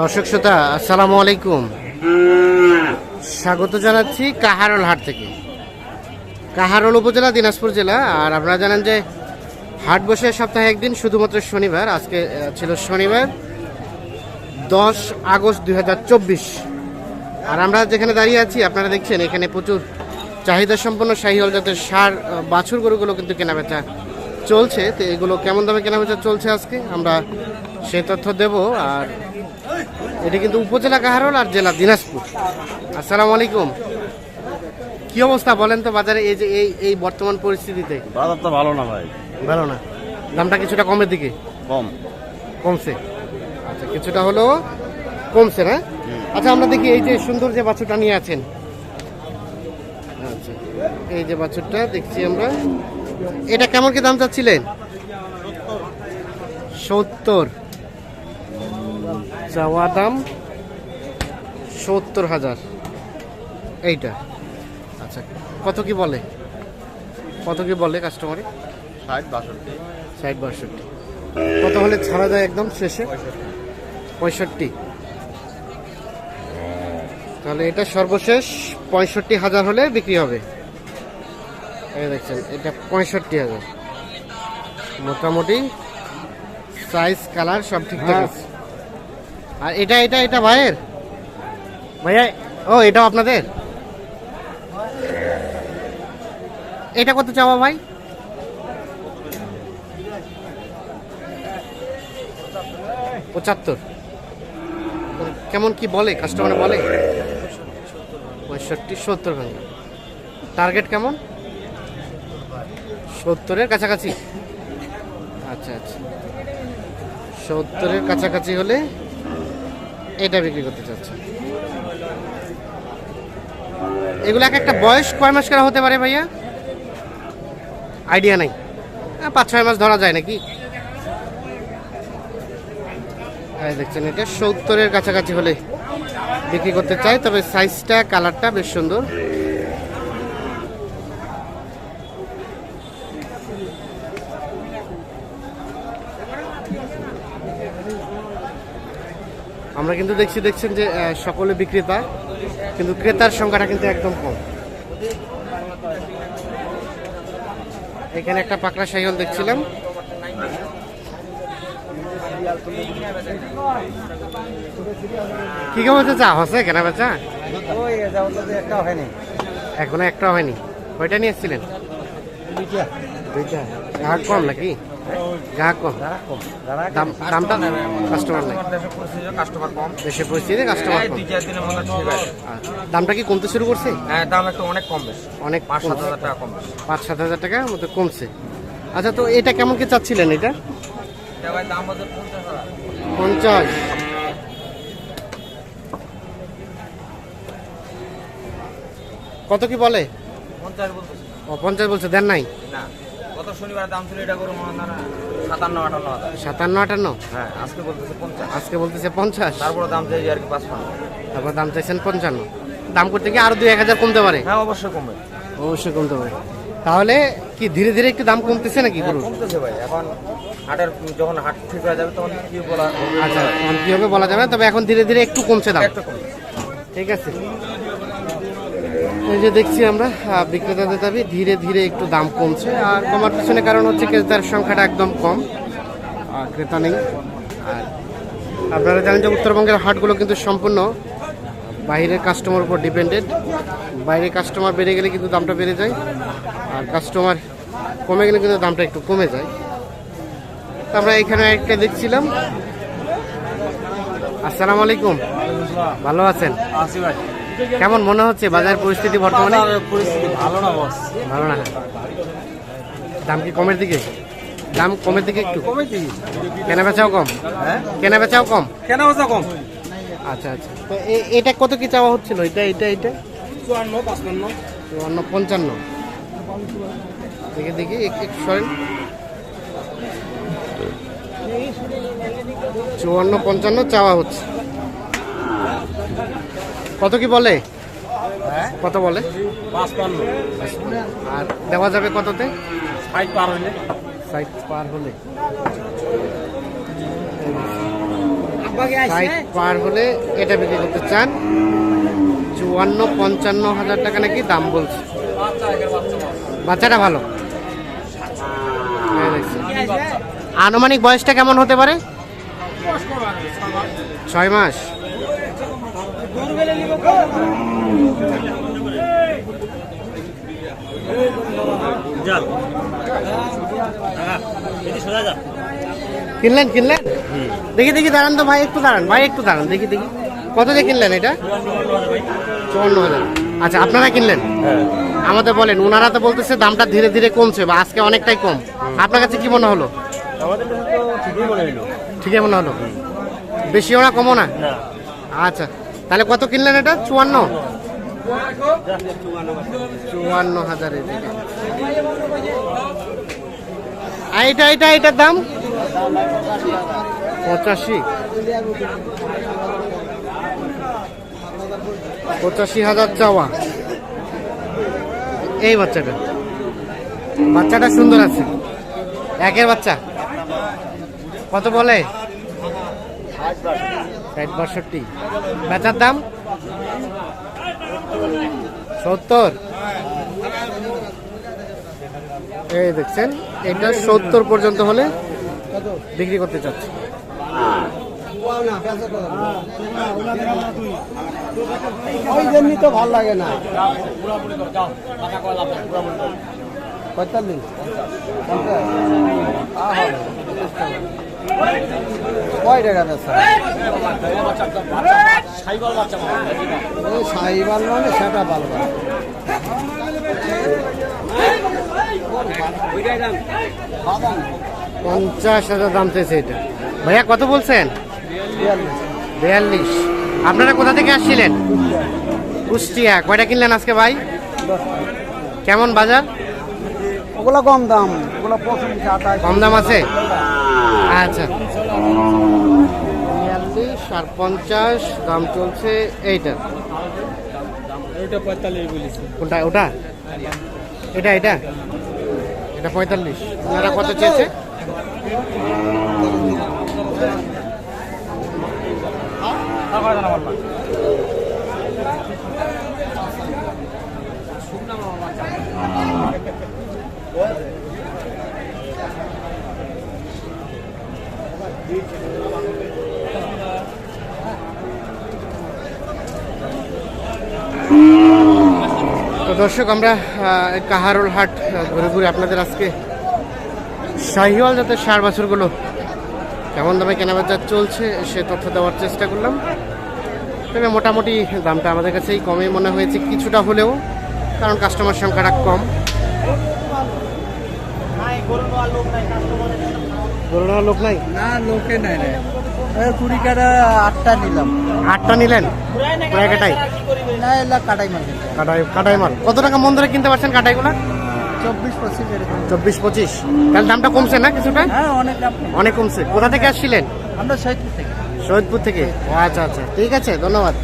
দর্শক শ্রোতা, আসসালামু আলাইকুম। স্বাগত জানাচ্ছি কাহারোল হাট থেকে। কাহারোল উপজেলা, দিনাজপুর জেলা। আর আপনারা জানেন যে হাট বসে সপ্তাহে একদিন, শুধুমাত্র শনিবার। আজকে ছিল শনিবার, দশ আগস্ট দু হাজার চব্বিশ। আর আমরা যেখানে দাঁড়িয়ে আছি, আপনারা দেখছেন, এখানে প্রচুর চাহিদা সম্পন্ন শাহিহল জাতের সার বাছুর গরুগুলো কিন্তু কেনাবেচা চলছে। তো এগুলো কেমন দামে কেনাবেচা চলছে আজকে? আমরা সে তথ্য দেব। আর এটি কিন্তু উপজেলা কাহারোল আর জেলা দিনাজপুর। আসসালামু আলাইকুম কি অবস্থা বলেন তো বাজারে? এই যে এই এই বর্তমান পরিস্থিতিতে। বাজার তো ভালো না ভাই। ভালো না। দামটা কিছুটা কমের দিকে? কম। কমছে। আচ্ছা কিছুটা হলো কমছে না? আচ্ছা আমরা দেখি এই যে সুন্দর যে বাছুরটা নিয়ে আছেন। আচ্ছা এই যে বাছুরটা দেখছি আমরা। এটা কেমন কি দাম চাচ্ছিলেন? সত্তর। চাওয়া দাম সত্তর হাজার। এইটা। আচ্ছা কত কি বলে? কত কি বলে কাস্টমারে ষাট বাষট্টি। ষাট বাষট্টি। কত হলে ছাড়া যায় একদম শেষে? পঁয়ষট্টি। তাহলে এটা সর্বশেষ পঁয়ষট্টি হাজার হলে বিক্রি হবে। এই দেখছেন এটা পঁয়ষট্টি হাজার। মোটামুটি সাইজ কালার সব ঠিকঠাক আছে। আর এটা এটা এটা ভাইয়ের? ভাইয়া, ও, এটাও আপনাদের? এটা কত চাওয়া ভাই? পঁচাত্তর। কেমন কি বলে? কাস্টমার বলে? পঁয়ষট্টি, সত্তর ভাঙা। টার্গেট কেমন? সত্তরের কাছাকাছি। আচ্ছা আচ্ছা। সত্তরের কাছাকাছি হলে এটা বিক্রি করতে চাচ্ছে। এগুলো এক একটা বয়স কয় মাস করা হতে পারে ভাইয়া? আইডিয়া নাই। পাঁচ, ছয় মাস ধরা যায় নাকি? দেখছেন, এটা সত্তরের কাছাকাছি হলে বিক্রি করতে চাই, তবে সাইজটা কালারটা বেশ সুন্দর। আমরা কিন্তু দেখছি দেখছেন যে সকলে বিক্রেতা কিন্তু ক্রেতার সংখ্যাটা কিন্তু একদম কম। এখানে একটা পাকড়া সাইকেল দেখছিলাম। কি কেমন চা হসে কেনা বেচা? এখনও একটা হয়নি। কয়টা নিয়ে এসেছিলেন? দুইটা। কম নাকি? দামটা কি কমতে শুরু করছে হ্যাঁ দাম একটু অনেক কম। অনেক পাঁচ সাত হাজার টাকা কম। পাঁচ সাত হাজার টাকার মতো কমছে। আচ্ছা তো এটা কেমন কি চাচ্ছিলেন এটা? পঞ্চাশ। কত কি বলে? পঞ্চাশ বলছে। দেন নাই? না। গত শনিবার দাম ছিল এটা করে সাতান্ন আটান্ন সাতান্ন আটান্ন? হ্যাঁ আজকে বলতেছে পঞ্চাশ। আজকে বলতেছে পঞ্চাশ? তারপরে দাম চাইছি আর কি পাঁচপান্ন। তারপর দাম চাইছেন পঞ্চান্ন। দাম করতে কি আরও দুই এক হাজার কমতে পারে? হ্যাঁ অবশ্যই কমবে। অবশ্যই কমতে পারে। তাহলে কি ধীরে ধীরে একটু দাম কমতেছে নাকি হ্যাঁ, কমতেছে ভাই। এখন হাটের যখন হাট ঠিক হয়ে যাবে তখন কি বলা আচ্ছা এখন কি হবে বলা যাবে? না, তবে এখন ধীরে ধীরে একটু কমছে দাম। ঠিক আছে। এই যে দেখছি আমরা বিক্রেতাদের দাবি ধীরে ধীরে একটু দাম কমছে। আর কমার পিছনে কারণ হচ্ছে ক্রেতার সংখ্যাটা একদম কম। আর ক্রেতা নেই। আর আপনারা জানেন যে উত্তরবঙ্গের হাটগুলো কিন্তু সম্পূর্ণ বাইরের কাস্টমার উপর ডিপেন্ডেড বাইরের কাস্টমার বেড়ে গেলে কিন্তু দামটা বেড়ে যায়। আর কাস্টমার কমে গেলে কিন্তু দামটা একটু কমে যায়। তো আমরা এখানে একটা দেখছিলাম। আসসালামু আলাইকুম। ভালো আছেন? আসি ভাই। কেমন মনে হচ্ছে বাজার পরিস্থিতি বর্তমানে? পরিস্থিতি ভালো না বস। ভালো না। দাম কি কমের দিকে? দাম কমের দিকে একটু? কমে কি কেনা বেচাও কম? হ্যাঁ? কেনা বেচাও কম? কেন হচ্ছে কম। আচ্ছা আচ্ছা। তো এটা কত কি চাওয়া হচ্ছিল? এটা এটা এটা? চুয়ান্ন পাঁচপান্ন। চুয়ান্ন পঞ্চান্ন। দেখে দেখি এক- সরেন। চুয়ান্ন পঞ্চান্ন চাওয়া হচ্ছে। কত কি বলে? হ্যাঁ? কত বলে? আর দেওয়া যাবে কততে? ষাট পার হইলে সাইট পার হলে। ষাট পার হলে এটা বিক্রি করতে চান। চুয়ান্ন পঞ্চান্ন হাজার টাকা নাকি দাম বলছে। বাচ্চাটা ভালো। আনুমানিক বয়সটা কেমন হতে পারে? ছয় মাস। কিনলেন কিনলেন? দেখি দেখি দাঁড়ান তো ভাই একটু দাঁড়ান। ভাই একটু দাঁড়ান দেখি দেখি। কত দিয়ে কিনলেন এটা? চুয়ান্ন হাজার। আচ্ছা আপনারা কিনলেন? আমাদের বলেন ওনারা তো বলতেছে দামটা ধীরে ধীরে কমছে বা আজকে অনেকটাই কম। আপনার কাছে কি মনে হলো? ঠিকই মনে হলো। বেশিও না? কমও না। আচ্ছা। তাহলে কত কিনলেন এটা? চুয়ান্ন? চুয়ান্ন হাজার এটা এটা, এটার দাম? পঁচাশি। পঁচাশি হাজার চাওয়া। এই বাচ্চাটা। বাচ্চাটা সুন্দর আছে। একের বাচ্চা। কত বলে? ষাট বাষট্টি। বেচার দাম? সত্তর। এই দেখছেন, এটা সত্তর পর্যন্ত হলে বিক্রি করতে চাচ্ছি। তো ভালো লাগে না। পঁয়তাল্লিশ। কয় টাকা বেচা? ওই সাইবাল মানে সেটা পঞ্চাশ হাজার দাম চেয়েছে এটা। ভাইয়া কত বলছেন? বিয়াল্লিশ। আপনারা কোথা থেকে আসছিলেন? কুষ্টিয়া। কয়টা কিনলেন আজকে ভাই? কেমন বাজার? ওগুলো কম দাম। ওগুলো পঁচিশ আঠাশ কম দাম আছে? আচ্ছা। বিয়াল্লিশ আর পঞ্চাশ দাম চলছে এইটা। ওইটা পঁয়তাল্লিশ বলেছি। কোনটা ওটা? এটা এটা? এটা পঁয়তাল্লিশ। ওনারা কত চেয়েছে? তো দর্শক, আমরা কাহারোল হাট ঘুরে ঘুরে আপনাদের আজকে শাহিওয়াল জাতের সার বাছুরগুলো কেমন দামে কেনাবেচা চলছে, সে তথ্য দেওয়ার চেষ্টা করলাম। তবে মোটামুটি দামটা আমাদের কাছেই কমই মনে হয়েছে, কিছুটা হলেও, কারণ কাস্টমার সংখ্যাটা কম। নেওয়ার লোক নাই? না লোকে নাই রে। কুড়ি কাটা আটটা নিলাম। আটটা নিলেন? কাটাই? না এলা কাটাই মাল। কাটাই কাটাই মাল। কত টাকা মন ধরে কিনতে পারছেন কাটাইগুলা? চব্বিশ পঁচিশ এরকম। চব্বিশ পঁচিশ। তাহলে দামটা কমছে না কিছুটা? হ্যাঁ অনেক দাম অনেক কমছে। কোথা থেকে আসছিলেন? আমরা সৈয়দপুর থেকে। শহীদপুর থেকে? আচ্ছা আচ্ছা। ঠিক আছে ধন্যবাদ।